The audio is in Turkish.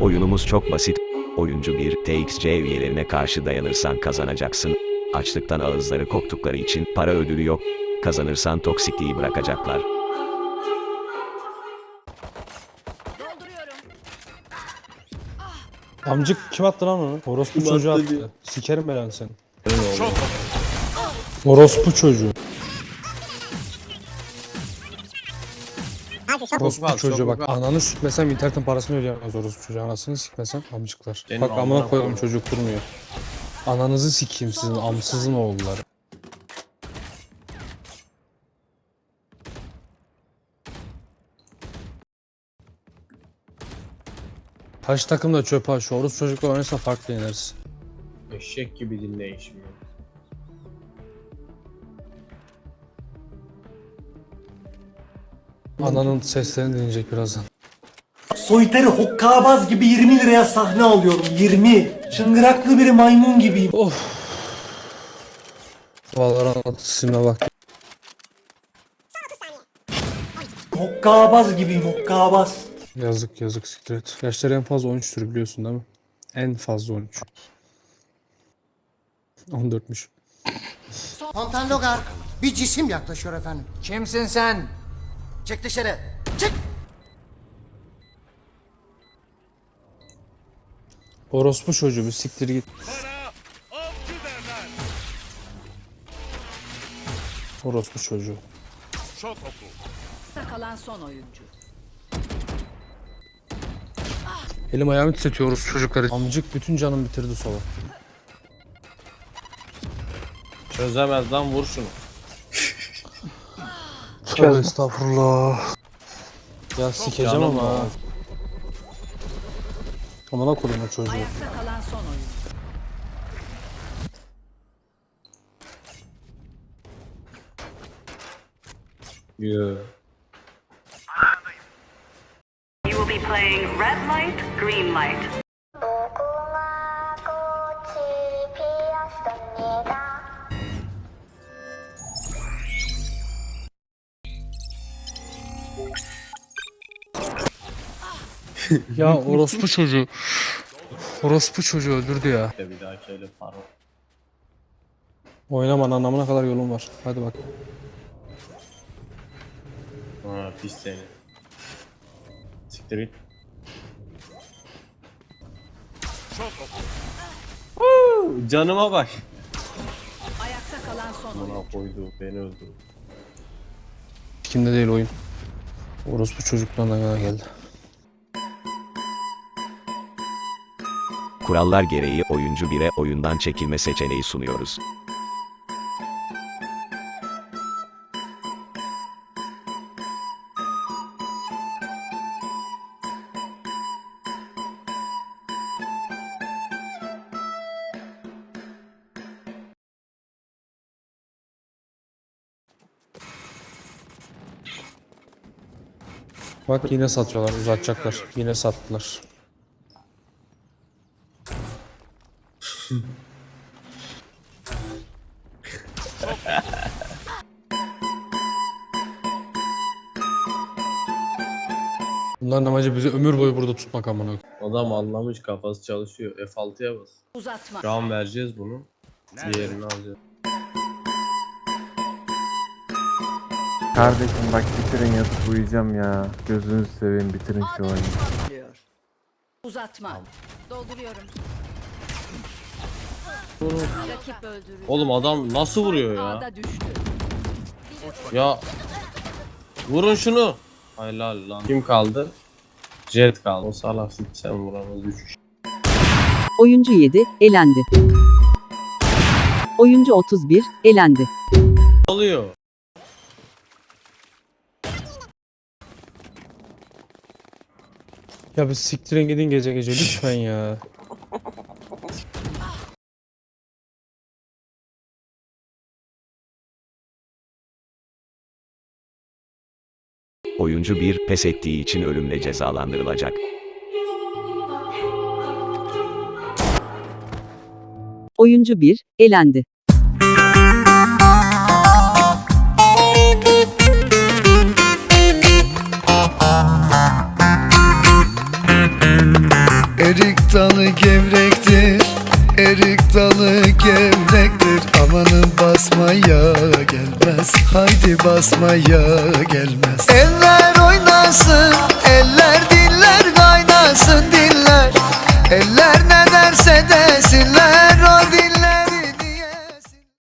Oyunumuz çok basit. Oyuncu 1 TXC üyelerine karşı dayanırsan kazanacaksın. Açlıktan ağızları koktukları için para ödülü yok. Kazanırsan toksikliği bırakacaklar. Amcık kim attı lan onu? Orospu çocuğu attı. Sikerim belanı seni. Orospu çocuğu. Orospu al, çocuğu çok bak al. ananı sikmesem internetin parasını ödeyemez orospu çocuğu. Anasını sikmesem amcıklar. Senin bak amına amına koyalım koyayım. çocuk durmuyor. Ananızı sikeyim sizin amsızın oğulları. Taş takım da çöp ha. Şu orospu çocukla oynarsa farklı yeneriz. Eşek gibi dinleyişim ya. Ananın seslerini dinleyecek birazdan. Soytarı hokkabaz gibi 20 liraya sahne alıyorum 20. Çıngıraklı bir maymun gibiyim. Of. Valorant isimine bak. Hokkabaz gibiyim hokkabaz. Yazık yazık siktir et. Yaşları en fazla 13'tür biliyorsun değil mi? En fazla 13. 14'müş. Kontan Logar bir cisim yaklaşıyor efendim. Kimsin sen? Çık dışarı. Çık. Orospu çocuğu bir siktir git. Orospu çocuğu. Kalan son oyuncu. Elim ayağımı titretiyor orospu çocukları. Amcık bütün canım bitirdi sola. Çözemez lan vur şunu. Tövbe estağfurullah. Ya sikeceğim Canım ama. ha. Amına koyayım o çocuğu. Ayakta kalan son oyuncu. Yoo. You will be playing red light, green light. Ya orospu çocuğu. Orospu çocuğu öldürdü ya. Bir de bir daha şöyle paro. Oynaman anlamına kadar yolun var. Hadi bak. Ha pis seni. Siktir git. Huu, Canıma bak. Ayakta kalan son. Buna koydu beni öldürdü. Kimde değil oyun. Orospu çocuklarına geldi. Kurallar gereği oyuncu 1'e oyundan çekilme seçeneği sunuyoruz. Bak yine satıyorlar, uzatacaklar. Yine sattılar. Bunların amacı bizi ömür boyu burada tutmak amına. koyayım. Adam anlamış kafası çalışıyor. F6'ya bas. Uzatma. Şu an vereceğiz bunu. Diğerini alacağız. Kardeşim bak bitirin yatıp uyuyacağım ya. Gözünüzü seveyim bitirin şu oyunu. Uzatma. Dolduruyorum. Rakip öldürüldü. Oğlum adam nasıl vuruyor ya? Ağda düştü. Ya vurun şunu. Helal lan. Kim kaldı? Jet kaldı. O salak sen vuramaz 3 kişi. Oyuncu 7, elendi. Oyuncu 31, elendi. oluyor? Ya bir siktirin gidin gece gece lütfen ya. Oyuncu 1 pes ettiği için ölümle cezalandırılacak. Oyuncu 1, elendi. dalı gevrektir Erik dalı gevrektir Amanın basmaya gelmez. Haydi basmaya gelmez. Eller